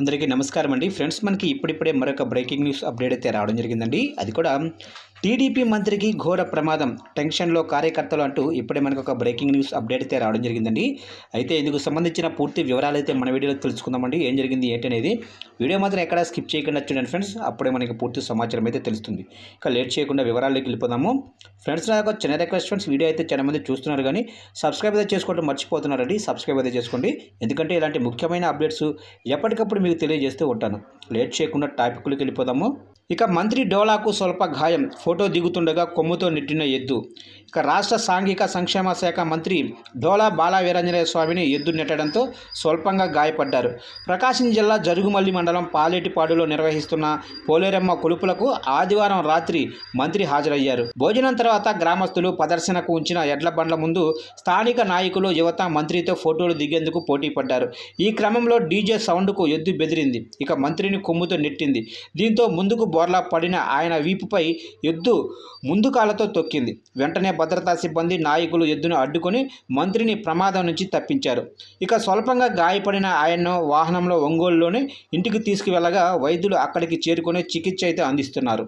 అందరికీ నమస్కారం అండి. ఫ్రెండ్స్ మనకి ఇప్పుడిప్పుడే మరొక బ్రేకింగ్ న్యూస్ అప్డేట్ అయితే రావడం జరిగిందండి. అది కూడా టీడీపీ మంత్రికి ఘోర ప్రమాదం టెన్షన్లో కార్యకర్తలు అంటూ ఇప్పుడే మనకు ఒక బ్రేకింగ్ న్యూస్ అప్డేట్ అయితే రావడం జరిగిందండి. అయితే ఇందుకు సంబంధించిన పూర్తి వివరాలు అయితే మన వీడియోలో తెలుసుకుందామండి. ఏం జరిగింది ఏంటనేది వీడియో మాత్రం ఎక్కడ స్కిప్ చేయకుండా చూడండి ఫ్రెండ్స్. అప్పుడే మనకి పూర్తి సమాచారం అయితే తెలుస్తుంది. ఇక లేట్ చేయకుండా వివరాల్లోకి వెళ్ళిపోదాము. ఫ్రెండ్స్ నాకు చిన్న రిక్వెస్ట్ ఫ్రెండ్స్ వీడియో అయితే చాలా మంది చూస్తున్నారు కానీ సబ్స్క్రైబ్ అయితే చేసుకోవడం మర్చిపోతున్నారండి. సబ్స్క్రైబ్ అయితే చేసుకోండి. ఎందుకంటే ఇలాంటి ముఖ్యమైన అప్డేట్స్ ఎప్పటికప్పుడు మీకు తెలియజేస్తూ ఉంటాను. లేట్ చేయకుండా టాపిక్లోకి వెళ్ళిపోదాము. ఇక మంత్రి డోలాకు స్వల్ప గాయం. ఫోటో దిగుతుండగా కొమ్ముతో నెట్టిన ఎద్దు. ఇక రాష్ట్ర సాంఘిక సంక్షేమ శాఖ మంత్రి డోలా బాలా వీరాంజనేయ స్వామిని ఎద్దు నెట్టడంతో స్వల్పంగా గాయపడ్డారు. ప్రకాశం జిల్లా జరుగుమల్లి మండలం పాలేటిపాడులో నిర్వహిస్తున్న పోలేరమ్మ కొలుపులకు ఆదివారం రాత్రి మంత్రి హాజరయ్యారు. భోజనం తర్వాత గ్రామస్తులు ప్రదర్శనకు ఉంచిన ఎడ్ల బండ్ల ముందు స్థానిక నాయకులు యువత మంత్రితో ఫోటోలు దిగేందుకు పోటీ పడ్డారు ఈ క్రమంలో డీజే సౌండ్కు ఎద్దు బెదిరింది. ఇక మంత్రిని కొమ్ముతో నెట్టింది. దీంతో ముందుకు బోర్లా పడిన ఆయన వీపుపై ఎద్దు ముందు కాళ్ళతో తొక్కింది. వెంటనే భద్రతా సిబ్బంది నాయకులు ఎద్దును అడ్డుకొని మంత్రిని ప్రమాదం నుంచి తప్పించారు. ఇక స్వల్పంగా గాయపడిన ఆయన్ను వాహనంలో ఒంగోలులోనే ఇంటికి తీసుకువెళ్ళగా వైద్యులు అక్కడికి చేరుకొని చికిత్స అయితే అందిస్తున్నారు.